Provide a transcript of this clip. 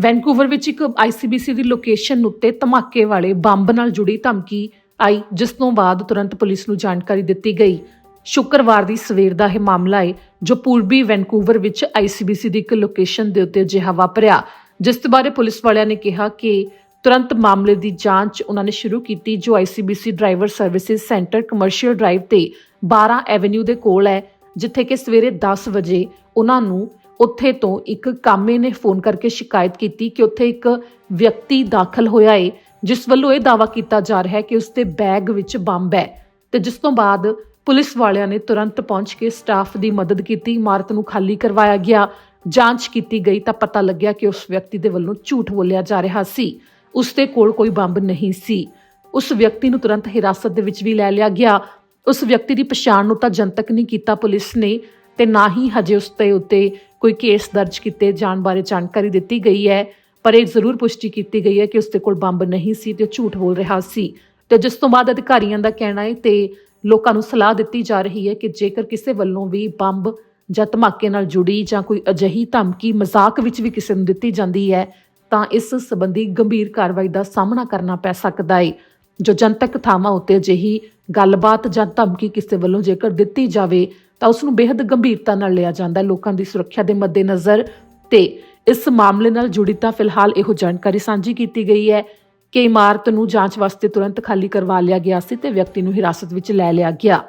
Vancouver ਵਿੱਚ ਇੱਕ ICBC ਦੀ location ਉੱਤੇ ਧਮਾਕੇ ਵਾਲੇ ਬੰਬ ਨਾਲ ਜੁੜੀ ਧਮਕੀ ਆਈ, ਜਿਸ ਤੋਂ ਬਾਅਦ ਤੁਰੰਤ ਪੁਲਿਸ ਨੂੰ ਜਾਣਕਾਰੀ ਦਿੱਤੀ ਗਈ। ਸ਼ੁੱਕਰਵਾਰ ਦੀ ਸਵੇਰ ਦਾ ਇਹ ਮਾਮਲਾ ਹੈ ਜੋ ਪੂਰਬੀ ਵੈਨਕੂਵਰ ਵਿੱਚ ਆਈਸੀਬੀਸੀ ਦੀ ਇੱਕ ਲੋਕੇਸ਼ਨ ਦੇ ਉੱਤੇ ਅਜਿਹਾ ਵਾਪਰਿਆ, ਜਿਸ ਦੇ ਬਾਰੇ ਪੁਲਿਸ ਵਾਲਿਆਂ ਨੇ ਕਿਹਾ ਕਿ ਤੁਰੰਤ ਮਾਮਲੇ ਦੀ ਜਾਂਚ ਉਹਨਾਂ ਨੇ ਸ਼ੁਰੂ ਕੀਤੀ, ਜੋ ICBC driver services centre commercial drive ਤੇ 12 ਐਵੇਨਿਊ ਦੇ ਕੋਲ ਹੈ, ਜਿੱਥੇ ਕਿ ਸਵੇਰੇ 10 ਵਜੇ ਉਹਨਾਂ ਨੂੰ ਉੱਥੇ ਤੋਂ ਇੱਕ ਕਾਮੇ ਨੇ ਫੋਨ ਕਰਕੇ ਸ਼ਿਕਾਇਤ ਕੀਤੀ ਕਿ ਉੱਥੇ ਇੱਕ ਵਿਅਕਤੀ ਦਾਖਲ ਹੋਇਆ ਏ, ਜਿਸ ਵੱਲੋਂ ਇਹ ਦਾਅਵਾ ਕੀਤਾ ਜਾ ਰਿਹਾ ਹੈ ਕਿ ਉਸਦੇ ਬੈਗ ਵਿੱਚ ਬੰਬ ਹੈ ਤੇ ਜਿਸ ਤੋਂ ਬਾਅਦ ਪੁਲਿਸ ਵਾਲਿਆਂ ਨੇ ਤੁਰੰਤ ਪਹੁੰਚ ਕੇ ਸਟਾਫ ਦੀ ਮਦਦ ਕੀਤੀ, ਇਮਾਰਤ ਨੂੰ ਖਾਲੀ ਕਰਵਾਇਆ ਗਿਆ, ਜਾਂਚ ਕੀਤੀ ਗਈ ਤਾਂ ਪਤਾ ਲੱਗਿਆ ਕਿ ਉਸ ਵਿਅਕਤੀ ਦੇ ਵੱਲੋਂ ਝੂਠ ਬੋਲਿਆ ਜਾ ਰਿਹਾ ਸੀ। ਉਸ ਦੇ ਕੋਲ ਕੋਈ ਬੰਬ ਨਹੀਂ ਸੀ। ਉਸ ਵਿਅਕਤੀ ਨੂੰ ਤੁਰੰਤ ਹਿਰਾਸਤ ਦੇ ਵਿੱਚ ਵੀ ਲੈ ਲਿਆ ਗਿਆ। ਉਸ ਵਿਅਕਤੀ ਦੀ ਪਛਾਣ ਨੂੰ ਤਾਂ ਜਨਤਕ ਨਹੀਂ ਕੀਤਾ ਪੁਲਿਸ ਨੇ ਤੇ ਨਾ ਹੀ ਹਜੇ ਉਸ ਦੇ ਉੱਤੇ ਕੋਈ ਕੇਸ ਦਰਜ ਕੀਤੇ, ਜਾਣ ਬਾਰੇ ਜਾਣਕਾਰੀ ਦਿੱਤੀ ਗਈ ਹੈ, ਪਰ ਇਹ ਜ਼ਰੂਰ ਪੁਸ਼ਟੀ ਕੀਤੀ ਗਈ ਹੈ ਕਿ ਉਸਦੇ ਕੋਲ ਬੰਬ ਨਹੀਂ ਸੀ ਤੇ ਉਹ ਝੂਠ ਬੋਲ ਰਿਹਾ ਸੀ। ਤੇ ਜਿਸ ਤੋਂ ਬਾਅਦ ਅਧਿਕਾਰੀਆਂ ਦਾ ਕਹਿਣਾ ਹੈ ਤੇ ਲੋਕਾਂ ਨੂੰ ਸਲਾਹ ਦਿੱਤੀ ਜਾ ਰਹੀ ਹੈ ਕਿ ਜੇਕਰ ਕਿਸੇ ਵੱਲੋਂ ਵੀ ਬੰਬ ਜਾਂ ਧਮਾਕੇ ਨਾਲ ਜੁੜੀ ਜਾਂ ਕੋਈ ਅਜਿਹੀ ਧਮਕੀ, ਮਜ਼ਾਕ ਵਿੱਚ ਵੀ ਕਿਸੇ ਨੂੰ ਦਿੱਤੀ ਜਾਂਦੀ ਹੈ, ਤਾਂ ਇਸ ਸੰਬੰਧੀ ਗੰਭੀਰ ਕਾਰਵਾਈ ਦਾ ਸਾਹਮਣਾ ਕਰਨਾ ਪੈ ਸਕਦਾ ਹੈ। ਜੋ ਜਨਤਕ ਥਾਵਾਂ ਉੱਤੇ ਅਜਿਹੀ ਗੱਲਬਾਤ ਜਾਂ ਧਮਕੀ ਕਿਸੇ ਵੱਲੋਂ ਜੇਕਰ ਦਿੱਤੀ ਜਾਵੇ ਤਾਂ ਉਸ ਨੂੰ ਬੇहद ਗੰਭੀਰਤਾ ਨਾਲ ਲਿਆ ਜਾਂਦਾ ਹੈ ਲੋਕਾਂ ਦੀ ਸੁਰੱਖਿਆ ਦੇ ਮੱਦੇਨਜ਼ਰ ਤੇ। ਇਸ ਮਾਮਲੇ ਨਾਲ ਜੁੜੀ ਤਾਂ ਫਿਲਹਾਲ ਇਹੋ ਜਾਣਕਾਰੀ ਸਾਂਝੀ ਕੀਤੀ ਗਈ ਹੈ ਕਿ ਇਮਾਰਤ ਨੂੰ ਜਾਂਚ ਵਾਸਤੇ ਤੁਰੰਤ ਖਾਲੀ ਕਰਵਾ ਲਿਆ ਗਿਆ ਸੀ ਤੇ ਵਿਅਕਤੀ ਨੂੰ ਹਿਰਾਸਤ ਵਿੱਚ ਲੈ ਲਿਆ ਗਿਆ।